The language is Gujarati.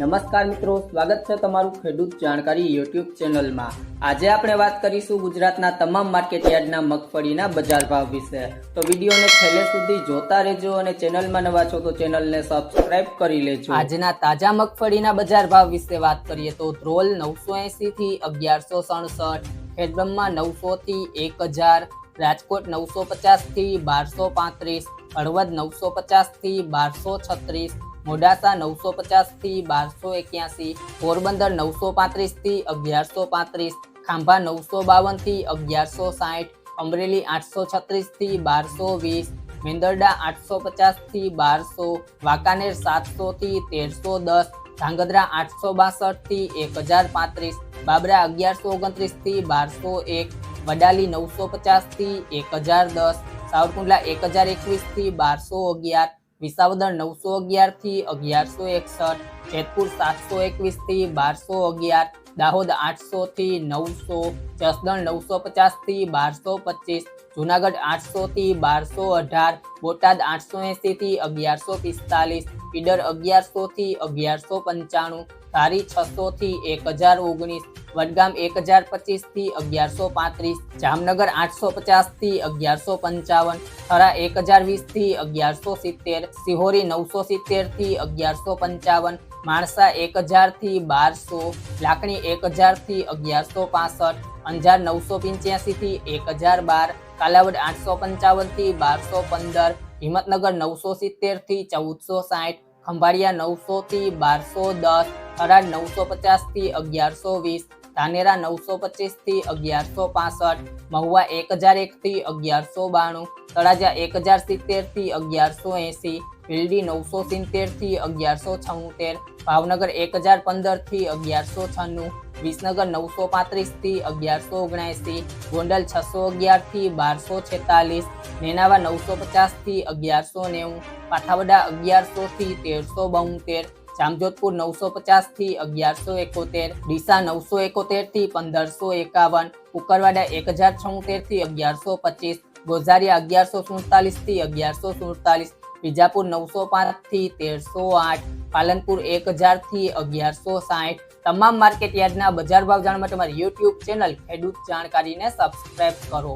નમસ્કાર મિત્રો, સ્વાગત છે તમારું ખેડૂત જાણકારી યુટ્યુબ ચેનલમાં. આજે આપણે વાત કરીશું ગુજરાતના તમામ માર્કેટ યાર્ડના મગફળીના બજાર ભાવ વિશે. તો વિડીયોને છેલ્લે સુધી જોતા રહેજો અને ચેનલમાં નવા છો તો ચેનલને સબસ્ક્રાઇબ કરી લેજો. આજના તાજા મગફળીના બજાર ભાવ વિશે વાત કરીએ તો ધ્રોલ નવસો એસી થી અગિયારસો સડસઠ, ખેડબ્રહ્મા નવસો થી એક હજાર, રાજકોટ નવસો પચાસથી બારસો પાંત્રીસ, હળવદ નવસો પચાસથી બારસો છત્રીસ મોડાસા નવસો પચાસથી બારસો એક્યાસી, પોરબંદર નવસો પાંત્રીસથી અગિયારસો પાંત્રીસ, ખાંભા નવસો બાવનથી અગિયારસો સાઠ, અમરેલી આઠસો છત્રીસથી બારસો વીસ, મેંદરડા આઠસો પચાસથી બારસો, વાંકાનેર સાતસો થી તેરસો દસ, ધાંગધ્રા આઠસો બાસઠથી એક હજાર પાંત્રીસ, બાબરા અગિયારસો ઓગણત્રીસથી બારસો એક, વડાલી નવસો પચાસથી એક હજાર દસ, સાવરકુંડલા એક હજાર એકવીસથી બારસો અગિયાર વિસાવદર નવસો અગિયારથી અગિયારસો એકસઠ, જેતપુર સાતસો એકવીસથી બારસો અગિયાર, દાહોદ આઠસો થી નવસો, જસદણ નવસો પચાસથી બારસો પચીસ, જુનાગઢ આઠસો થી બારસો અઢાર, બોટાદ આઠસો એંસીથી અગિયારસો પિસ્તાલીસ, ઈડર અગિયારસો થી અગિયારસો પંચાણું, ધારી છસો થી એક હજાર ઓગણીસ વડગામ એક હજાર પચીસથી અગિયારસો પાંત્રીસ, જામનગર આઠસો પચાસથી અગિયારસો પંચાવન, થરા એક હજાર વીસથી અગિયારસો સિત્તેર, સિહોરી નવસો સિત્તેરથી અગિયારસો પંચાવન, માણસા એક હજારથી બારસો લાકણી એક હજારથી અગિયારસો પાસઠ, અંજાર નવસો પંચ્યાસી થી એક હજાર બાર, કાલાવડ આઠસો પંચાવનથી બારસો પંદર, હિંમતનગર નવસો સિત્તેરથી ચૌદસો સાઠ, ખંભાળિયા નવસો થી બારસો દસ થરાદ નવસો પચાસથી અગિયારસો વીસ ધાનેરા નવસો પચીસથી અગિયારસો પાસઠ, મહુવા એક હજાર એક થી અગિયારસો બાણું, તળાજા એક હજાર સિત્તેરથી અગિયારસો એંસી ભીલડી નવસો સિત્તેરથી અગિયારસો છોતેર, ભાવનગર એક હજાર પંદરથી અગિયારસો છન્નું, વિસનગર નવસો પાંત્રીસથી અગિયારસો ઓગણએંસી, ગોંડલ છસો અગિયારથી બારસો છેતાલીસ નેનાવા નવસો પચાસથી અગિયારસો નેવું પાથાવડા અગિયારસો થી તેરસો બોતેર જામજોધપુર નવસો પચાસથી અગિયારસો એકોતેર, ડીસા નવસો એકોતેરથી પંદરસો એકાવન કુકરવાડા એક હજાર છોતેરથી અગિયારસો પચીસ, ગોઝારિયા અગિયારસો સુડતાલીસથી અગિયારસો સુડતાલીસ, વિજાપુર નવસો પાંચથી તેરસો આઠ, પાલનપુર એક હજારથી અગિયારસો સાઠ. તમામ માર્કેટ યાર્ડના બજાર ભાવ જાણવા માટે મારી યુટ્યુબ ચેનલ ખેડૂત જાણકારીને સબસ્ક્રાઇબ કરો.